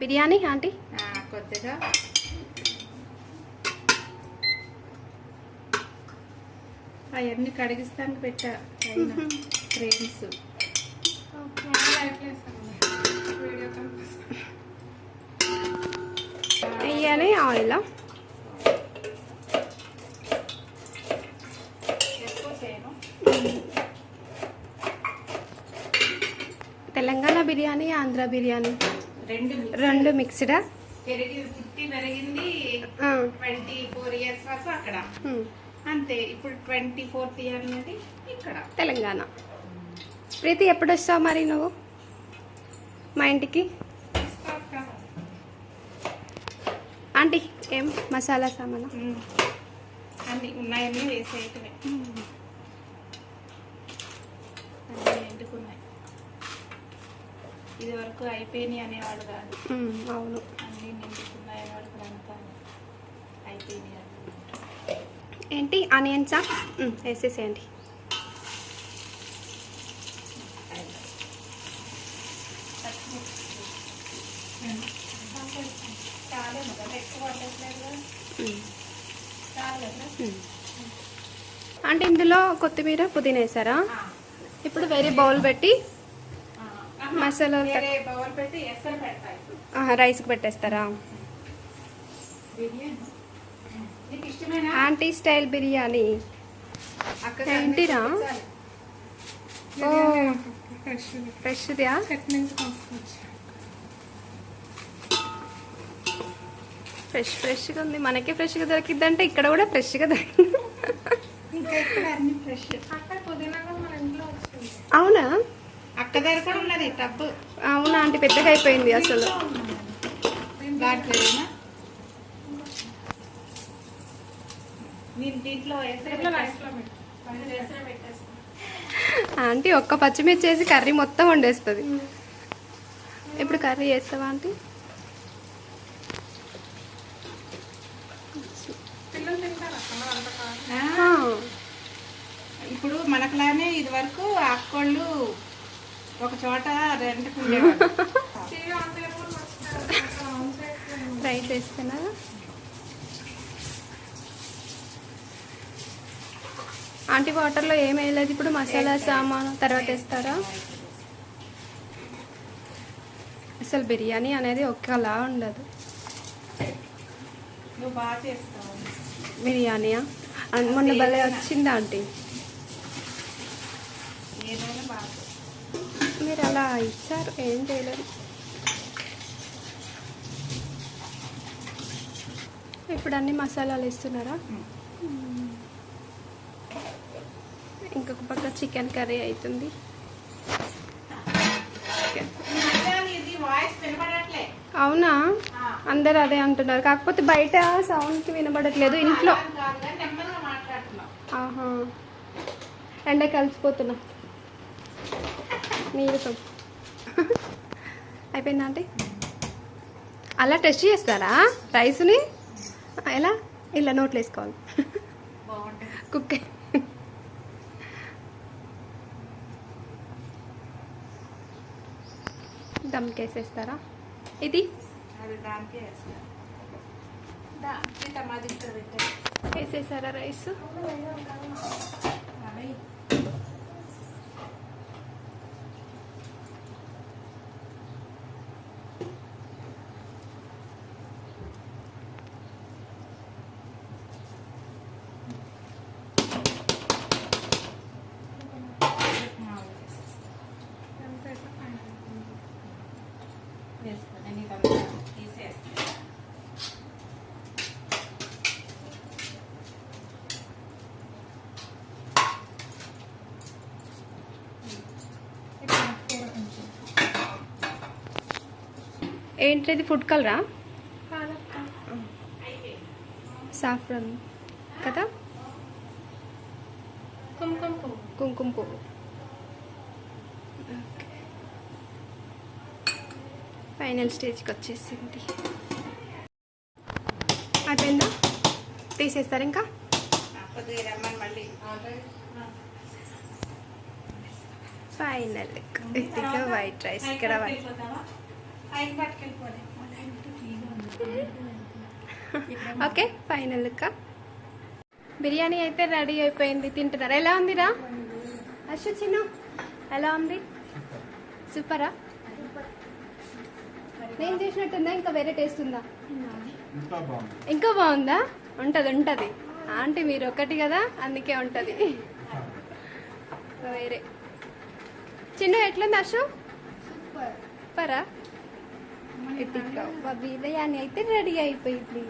Biryani aunty? కొద్దిగా. అవన్నీ కడిగిస్తానికి పెట్టా ఫ్రేమ్స్ వెయ్యాలి ఆయిల్? తెలంగాణ బిర్యానీ ఆంధ్ర బిర్యానీ? రెండు రెండు మిక్స్డా పెరిగి పుట్టి పెరిగింది ట్వంటీ ఫోర్ ఇయర్స్ వరకు అక్కడ. అంతే ఇప్పుడు ట్వంటీ ఫోర్త్ ఇయర్ అనేది ఇక్కడ. తెలంగాణ. ప్రీతి ఎప్పుడు వస్తావు మరి నువ్వు? మా ఇంటికి? ఆంటీ ఏం మసాలా సామాను. అన్ని ఉన్నాయన్నీ వేసేయటమే. అన్నీ ఎండుకున్నాయి. ఇది వరకు అయిపోయినాయి అనేవాడు కాదు. అవును. అన్నీ నిండుకున్నాయి అనేవాడు అంతా అయిపోయినాయి ఏంటి? ఆనియన్సా వేసేసేయండి. అంటే ఇందులో కొత్తిమీర పుదీనా వేసారా? ఇప్పుడు వేరే బౌల్ పెట్టి మసాలా రైస్కి పెట్టేస్తారా? Aunty style biryani. ఏంటిరా? ఓ ఫ్రెష్దా. ఫ్రెష్ ఫ్రెష్గా ఉంది. మనకే ఫ్రెష్గా దొరికిద్దంటే ఇక్కడ కూడా ఫ్రెష్గా దొరికింది. అవునా? దగ్గర కూడా ఉన్నది టబ్బు అవునా ఆంటీ పెద్దగా అయిపోయింది అసలు. ఆంటీ ఒక్క పచ్చిమిర్చి వేసి కర్రీ మొత్తం వండేస్తుంది. ఇప్పుడు కర్రీ చేస్తావా ఆంటీ? ఆ, ఇప్పుడు మనకులానే ఇది వరకు ఆకుకోళ్ళు ఒక చోట రెంట్కు రైస్ వేస్తున్నా ఆంటీ వాటర్లో ఏం వేయలేదు ఇప్పుడు మసాలా సామాను తర్వాత వేస్తారా? అసలు బిర్యానీ అనేది ఒక్కలా ఉండదు. బిర్యానీయా? మొన్న భలే వచ్చింది ఆంటీ. ఏదైనా బాగా. మీరు అలా ఇచ్చారు ఏం చేయలేదు ఇప్పుడు అన్ని మసాలాలు ఇస్తున్నారా ఇంకొక పక్క చికెన్ కర్రీ అవుతుంది అవునా? ఆ, అందరు అదే అంటున్నారు. కాకపోతే బయట సౌండ్కి వినబడట్లేదు ఇంట్లో. ఆహా. ఎండ కలిసిపోతున్నా. నీరసం అయిపోయిందా అంటే అలా టెస్ట్ చేస్తారా? రైస్ని? ఎలా? ఇలా నోట్లు వేసుకోవాలి. కుక్ ఇది? దానికి టమాటా పెట్టాను వేసేసారా రైస్? వేసుకొని ఇదంతా తీసేస్తాను ఏంటిది? ఫుడ్ కలరా? సాఫ్రన్. కదా? కుంకుమ కుంకుమ పువ్వు. ఫైనల్ స్టేజ్కి వచ్చేసింది. అయిపోయిందా? తీసేస్తారు ఇంకా? ఫైనల్. ఇదిగా వైట్ రైస్ ఇక్కడ ఓకే ఫైనల్ లుక్ బిర్యానీ అయితే రెడీ అయిపోయింది. తింటున్నారు? ఎలా ఉందిరా? అశ్వ చిన్ను ఎలా ఉంది? సూపరా? నేను చేసినట్టుందా? ఇంకా వేరే టేస్ట్ ఉందా? ఇంకా బాగుంది. ఇంకా బాగుందా? ఉంటది ఉంటది. ఆంటీ మీరు ఒకటి కదా అందుకే ఉంటది. వేరే. చిన్న ఎట్లుంది అశు? సూపరా. బిర్యానీ అయితే రెడీ అయిపోయింది.